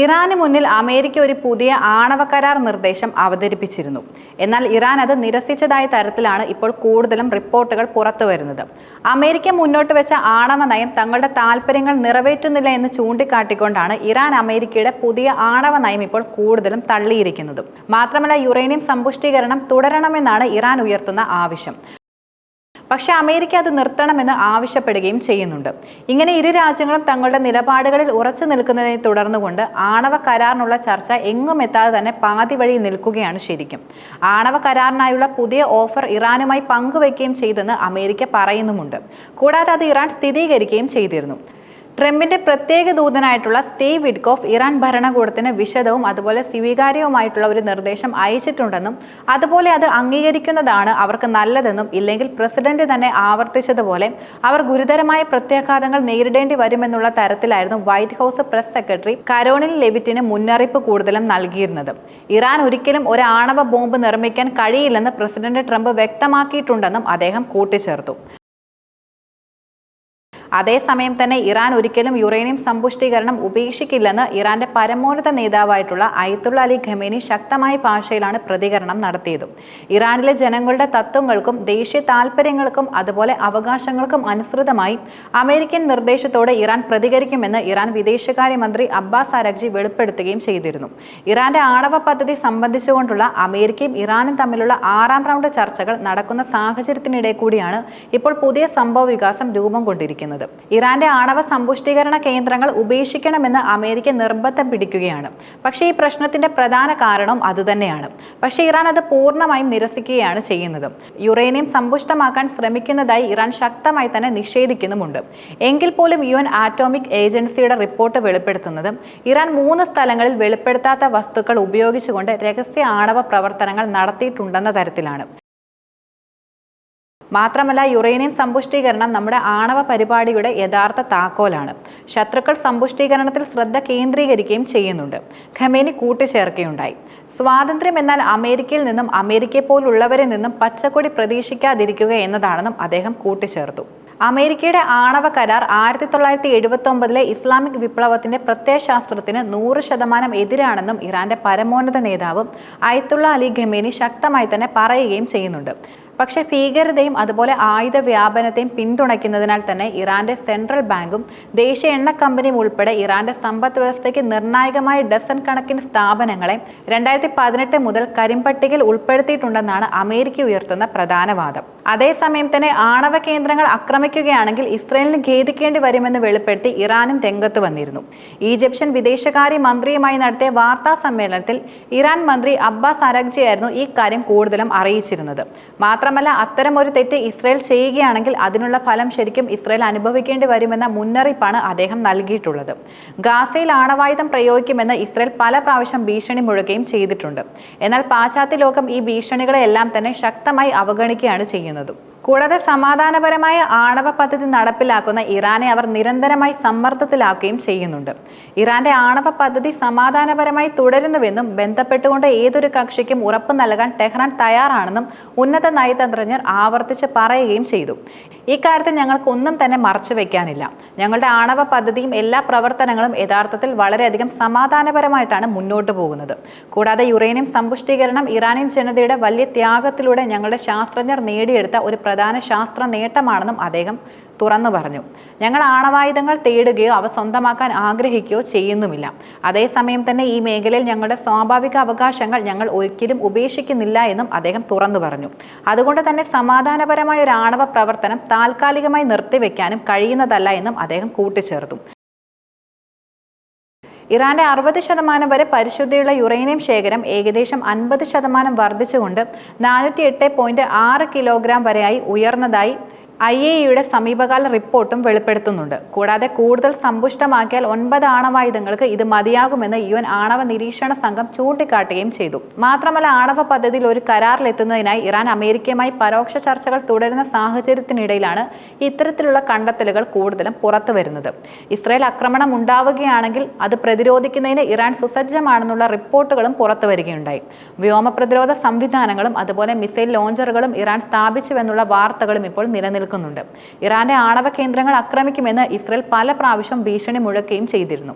ഇറാന് മുന്നിൽ അമേരിക്ക ഒരു പുതിയ ആണവ കരാർ നിർദ്ദേശം അവതരിപ്പിച്ചിരുന്നു. എന്നാൽ ഇറാൻ അത് നിരസിച്ചതായ തരത്തിലാണ് ഇപ്പോൾ കൂടുതലും റിപ്പോർട്ടുകൾ പുറത്തു വരുന്നത്. അമേരിക്ക മുന്നോട്ട് വെച്ച ആണവ നയം തങ്ങളുടെ താല്പര്യങ്ങൾ നിറവേറ്റുന്നില്ല എന്ന് ചൂണ്ടിക്കാട്ടിക്കൊണ്ടാണ് ഇറാൻ അമേരിക്കയുടെ പുതിയ ആണവ നയം ഇപ്പോൾ കൂടുതലും തള്ളിയിരിക്കുന്നത്. മാത്രമല്ല യുറേനിയം സമ്പുഷ്ടീകരണം തുടരണമെന്നാണ് ഇറാൻ ഉയർത്തുന്ന ആവശ്യം. പക്ഷേ അമേരിക്ക അത് നിർത്തണമെന്ന് ആവശ്യപ്പെടുകയും ചെയ്യുന്നുണ്ട്. ഇങ്ങനെ ഇരു രാജ്യങ്ങളും തങ്ങളുടെ നിലപാടുകളിൽ ഉറച്ചു നിൽക്കുന്നതിനെ തുടർന്നുകൊണ്ട് ആണവ കരാറിനുള്ള ചർച്ച എങ്ങും എത്താതെ തന്നെ പാതി വഴി നിൽക്കുകയാണ് ശരിക്കും. ആണവ കരാറിനായുള്ള പുതിയ ഓഫർ ഇറാനുമായി പങ്കുവയ്ക്കുകയും ചെയ്തെന്ന് അമേരിക്ക പറയുന്നുമുണ്ട്. കൂടാതെ അത് ഇറാൻ സ്ഥിരീകരിക്കുകയും ചെയ്തിരുന്നു. ട്രംപിന്റെ പ്രത്യേക ദൂതനായിട്ടുള്ള സ്റ്റീവ് വിഡ്കോഫ് ഇറാൻ ഭരണകൂടത്തിന് വിശദവും അതുപോലെ സ്വീകാര്യവുമായിട്ടുള്ള ഒരു നിർദ്ദേശം അയച്ചിട്ടുണ്ടെന്നും അതുപോലെ അത് അംഗീകരിക്കുന്നതാണ് അവർക്ക് നല്ലതെന്നും ഇല്ലെങ്കിൽ പ്രസിഡന്റ് തന്നെ ആവർത്തിച്ചതുപോലെ അവർ ഗുരുതരമായ പ്രത്യാഘാതങ്ങൾ നേരിടേണ്ടി വരുമെന്നുള്ള തരത്തിലായിരുന്നു വൈറ്റ് ഹൗസ് പ്രസ് സെക്രട്ടറി കരോണിൽ ലെവിറ്റിന് മുന്നറിയിപ്പ് കൂടുതലും നൽകിയിരുന്നത്. ഇറാൻ ഒരിക്കലും ഒരു ആണവ ബോംബ് നിർമ്മിക്കാൻ കഴിയില്ലെന്ന് പ്രസിഡന്റ് ട്രംപ് വ്യക്തമാക്കിയിട്ടുണ്ടെന്നും അദ്ദേഹം കൂട്ടിച്ചേർത്തു. അതേസമയം തന്നെ ഇറാൻ ഒരിക്കലും യുറേനിയം സമ്പുഷ്ടീകരണം ഉപേക്ഷിക്കില്ലെന്ന് ഇറാന്റെ പരമോന്നത നേതാവായിട്ടുള്ള അയത്തുള്ള അലി ഖമേനി ശക്തമായ ഭാഷയിലാണ് പ്രതികരണം നടത്തിയത്. ഇറാനിലെ ജനങ്ങളുടെ തത്വങ്ങൾക്കും ദേശീയ താൽപ്പര്യങ്ങൾക്കും അതുപോലെ അവകാശങ്ങൾക്കും അനുസൃതമായി അമേരിക്കൻ നിർദ്ദേശത്തോടെ ഇറാൻ പ്രതികരിക്കുമെന്ന് ഇറാൻ വിദേശകാര്യമന്ത്രി അബ്ബാസ് അരഗ്ജി വെളിപ്പെടുത്തുകയും ചെയ്തിരുന്നു. ഇറാന്റെ ആണവ പദ്ധതി സംബന്ധിച്ചുകൊണ്ടുള്ള അമേരിക്കയും ഇറാനും തമ്മിലുള്ള ആറാം റൗണ്ട് ചർച്ചകൾ നടക്കുന്ന സാഹചര്യത്തിനിടെ കൂടിയാണ് ഇപ്പോൾ പുതിയ സംഭവ വികാസം രൂപം കൊണ്ടിരിക്കുന്നത്. ഇറാന്റെ ആണവ സമ്പുഷ്ടീകരണ കേന്ദ്രങ്ങൾ ഉപേക്ഷിക്കണമെന്ന് അമേരിക്ക നിർബന്ധം പിടിക്കുകയാണ്. പക്ഷേ ഈ പ്രശ്നത്തിന്റെ പ്രധാന കാരണം അതുതന്നെയാണ്. പക്ഷേ ഇറാൻ അത് പൂർണമായും നിരസിക്കുകയാണ് ചെയ്യുന്നത്. യുറേനിയം സമ്പുഷ്ടമാക്കാൻ ശ്രമിക്കുന്നതായി ഇറാൻ ശക്തമായി തന്നെ നിഷേധിക്കുന്നുമുണ്ട്. എങ്കിൽ പോലും യു എൻ ആറ്റോമിക് ഏജൻസിയുടെ റിപ്പോർട്ട് വെളിപ്പെടുത്തുന്നത് ഇറാൻ മൂന്ന് സ്ഥലങ്ങളിൽ വെളിപ്പെടുത്താത്ത വസ്തുക്കൾ ഉപയോഗിച്ചുകൊണ്ട് രഹസ്യ ആണവ പ്രവർത്തനങ്ങൾ നടത്തിയിട്ടുണ്ടെന്ന തരത്തിലാണ്. മാത്രമല്ല യുറേനിയം സമ്പുഷ്ടീകരണം നമ്മുടെ ആണവ പരിപാടിയുടെ യഥാർത്ഥ താക്കോലാണ്. ശത്രുക്കൾ സമ്പുഷ്ടീകരണത്തിൽ ശ്രദ്ധ കേന്ദ്രീകരിക്കുകയും ചെയ്യുന്നുണ്ട്. ഖമേനി കൂട്ടിച്ചേർക്കുകയുണ്ടായി. സ്വാതന്ത്ര്യം എന്നാൽ അമേരിക്കയിൽ നിന്നും അമേരിക്കയെ പോലുള്ളവരിൽ നിന്നും പച്ചക്കൊടി പ്രതീക്ഷിക്കാതിരിക്കുക എന്നതാണെന്നും അദ്ദേഹം കൂട്ടിച്ചേർത്തു. അമേരിക്കയുടെ ആണവ കരാർ ആയിരത്തി തൊള്ളായിരത്തി എഴുപത്തി ഒമ്പതിലെ ഇസ്ലാമിക് വിപ്ലവത്തിന്റെ പ്രത്യയശാസ്ത്രത്തിന് നൂറ് ശതമാനം എതിരാണെന്നും ഇറാന്റെ പരമോന്നത നേതാവ് അയത്തുള്ള അലി ഖമേനി ശക്തമായി തന്നെ പറയുകയും ചെയ്യുന്നുണ്ട്. പക്ഷേ ഭീകരതയും അതുപോലെ ആയുധ വ്യാപനത്തെയും പിന്തുണയ്ക്കുന്നതിനാൽ തന്നെ ഇറാന്റെ സെൻട്രൽ ബാങ്കും ദേശീയ എണ്ണ കമ്പനിയും ഉൾപ്പെടെ ഇറാന്റെ സമ്പദ് വ്യവസ്ഥയ്ക്ക് നിർണായകമായ ഡസൻ കണക്കിന് സ്ഥാപനങ്ങളെ രണ്ടായിരത്തി പതിനെട്ട് മുതൽ കരിമ്പട്ടികയിൽ ഉൾപ്പെടുത്തിയിട്ടുണ്ടെന്നാണ് അമേരിക്ക ഉയർത്തുന്ന പ്രധാന വാദം. അതേസമയം തന്നെ ആണവ കേന്ദ്രങ്ങൾ ആക്രമിക്കുകയാണെങ്കിൽ ഇസ്രയേലിന് ഖേദിക്കേണ്ടി വരുമെന്ന് വെളിപ്പെടുത്തി ഇറാനും രംഗത്ത് വന്നിരുന്നു. ഈജിപ്ഷ്യൻ വിദേശകാര്യ മന്ത്രിയുമായി നടത്തിയ വാർത്താ സമ്മേളനത്തിൽ ഇറാൻ മന്ത്രി അബ്ബാസ് അരഗ്ജിയായിരുന്നു ഈ കാര്യം കൂടുതലും അറിയിച്ചിരുന്നത്. മാത്രമല്ല അത്തരം ഒരു തെറ്റ് ഇസ്രയേൽ ചെയ്യുകയാണെങ്കിൽ അതിനുള്ള ഫലം ശരിക്കും ഇസ്രയേൽ അനുഭവിക്കേണ്ടി വരുമെന്ന മുന്നറിയിപ്പാണ് അദ്ദേഹം നൽകിയിട്ടുള്ളത്. ഗാസയിൽ ആണവായുധം പ്രയോഗിക്കുമെന്ന് ഇസ്രയേൽ പല പ്രാവശ്യം ഭീഷണി മുഴുകയും ചെയ്തിട്ടുണ്ട്. എന്നാൽ പാശ്ചാത്യ ലോകം ഈ ഭീഷണികളെല്ലാം തന്നെ ശക്തമായി അവഗണിക്കുകയാണ് ചെയ്യുന്നത്. ചെയ്യുന്നതും കൂടാതെ സമാധാനപരമായ ആണവ പദ്ധതി നടപ്പിലാക്കുന്ന ഇറാനെ അവർ നിരന്തരമായി സമ്മർദ്ദത്തിലാക്കുകയും ചെയ്യുന്നുണ്ട്. ഇറാന്റെ ആണവ പദ്ധതി സമാധാനപരമായി തുടരുന്നുവെന്നും ബന്ധപ്പെട്ടുകൊണ്ട് ഏതൊരു കക്ഷിക്കും ഉറപ്പ് നൽകാൻ ടെഹ്റാൻ തയ്യാറാണെന്നും ഉന്നത നയതന്ത്രജ്ഞർ ആവർത്തിച്ച് പറയുകയും ചെയ്തു. ഇക്കാര്യത്തിൽ ഞങ്ങൾക്കൊന്നും തന്നെ മറച്ചു വയ്ക്കാനില്ല ഞങ്ങളുടെ ആണവ പദ്ധതിയും എല്ലാ പ്രവർത്തനങ്ങളും യഥാർത്ഥത്തിൽ വളരെയധികം സമാധാനപരമായിട്ടാണ് മുന്നോട്ട് പോകുന്നത്. കൂടാതെ യുറേനിയം സമ്പുഷ്ടീകരണം ഇറാനിയൻ ജനതയുടെ വലിയ ത്യാഗത്തിലൂടെ ഞങ്ങളുടെ ശാസ്ത്രജ്ഞർ നേടിയെടുത്ത ഒരു പ്രധാന ശാസ്ത്ര നേട്ടമാണെന്നും അദ്ദേഹം തുറന്നു പറഞ്ഞു. ഞങ്ങൾ ആണവായുധങ്ങൾ തേടുകയോ അവ സ്വന്തമാക്കാൻ ആഗ്രഹിക്കുകയോ ചെയ്യുന്നുമില്ല. അതേസമയം തന്നെ ഈ മേഖലയിൽ ഞങ്ങളുടെ സ്വാഭാവിക അവകാശങ്ങൾ ഞങ്ങൾ ഒരിക്കലും ഉപേക്ഷിക്കുന്നില്ല എന്നും അദ്ദേഹം തുറന്നു പറഞ്ഞു. അതുകൊണ്ട് തന്നെ സമാധാനപരമായ ഒരു ആണവ പ്രവർത്തനം താൽക്കാലികമായി നിർത്തിവെക്കാനും കഴിയുന്നതല്ല എന്നും അദ്ദേഹം കൂട്ടിച്ചേർത്തു. ഇറാന്റെ അറുപത് ശതമാനം വരെ പരിശുദ്ധിയുള്ള യുറേനിയം ശേഖരം ഏകദേശം അൻപത് ശതമാനം വർദ്ധിച്ചുകൊണ്ട് നാനൂറ്റി എട്ട് പോയിന്റ് ആറ് കിലോഗ്രാം വരെയായി ഉയർന്നതായി ഐ എ ഇയുടെ സമീപകാല റിപ്പോർട്ടും വെളിപ്പെടുത്തുന്നുണ്ട്. കൂടാതെ കൂടുതൽ സമ്പുഷ്ടമാക്കിയാൽ ഒൻപത് ആണവായുധങ്ങൾക്ക് ഇത് മതിയാകുമെന്ന് യു എൻ ആണവ നിരീക്ഷണ സംഘം ചൂണ്ടിക്കാട്ടുകയും ചെയ്തു. മാത്രമല്ല ആണവ പദ്ധതിയിൽ ഒരു കരാറിലെത്തുന്നതിനായി ഇറാൻ അമേരിക്കയുമായി പരോക്ഷ ചർച്ചകൾ തുടരുന്ന സാഹചര്യത്തിനിടയിലാണ് ഇത്തരത്തിലുള്ള കണ്ടെത്തലുകൾ കൂടുതലും പുറത്തു വരുന്നത്. ഇസ്രായേൽ ആക്രമണം ഉണ്ടാവുകയാണെങ്കിൽ അത് പ്രതിരോധിക്കുന്നതിന് ഇറാൻ സുസജ്ജമാണെന്നുള്ള റിപ്പോർട്ടുകളും പുറത്തു വരികയുണ്ടായി. വ്യോമ പ്രതിരോധ സംവിധാനങ്ങളും അതുപോലെ മിസൈൽ ലോഞ്ചറുകളും ഇറാൻ സ്ഥാപിച്ചുവെന്നുള്ള വാർത്തകളും ഇപ്പോൾ നിലനിൽക്കുന്നുണ്ട് ഇറാന്റെ ആണവ കേന്ദ്രങ്ങൾ ആക്രമിക്കുമെന്ന് ഇസ്രയേൽ പല പ്രാവശ്യം ഭീഷണി മുഴക്കുകയും ചെയ്തിരുന്നു.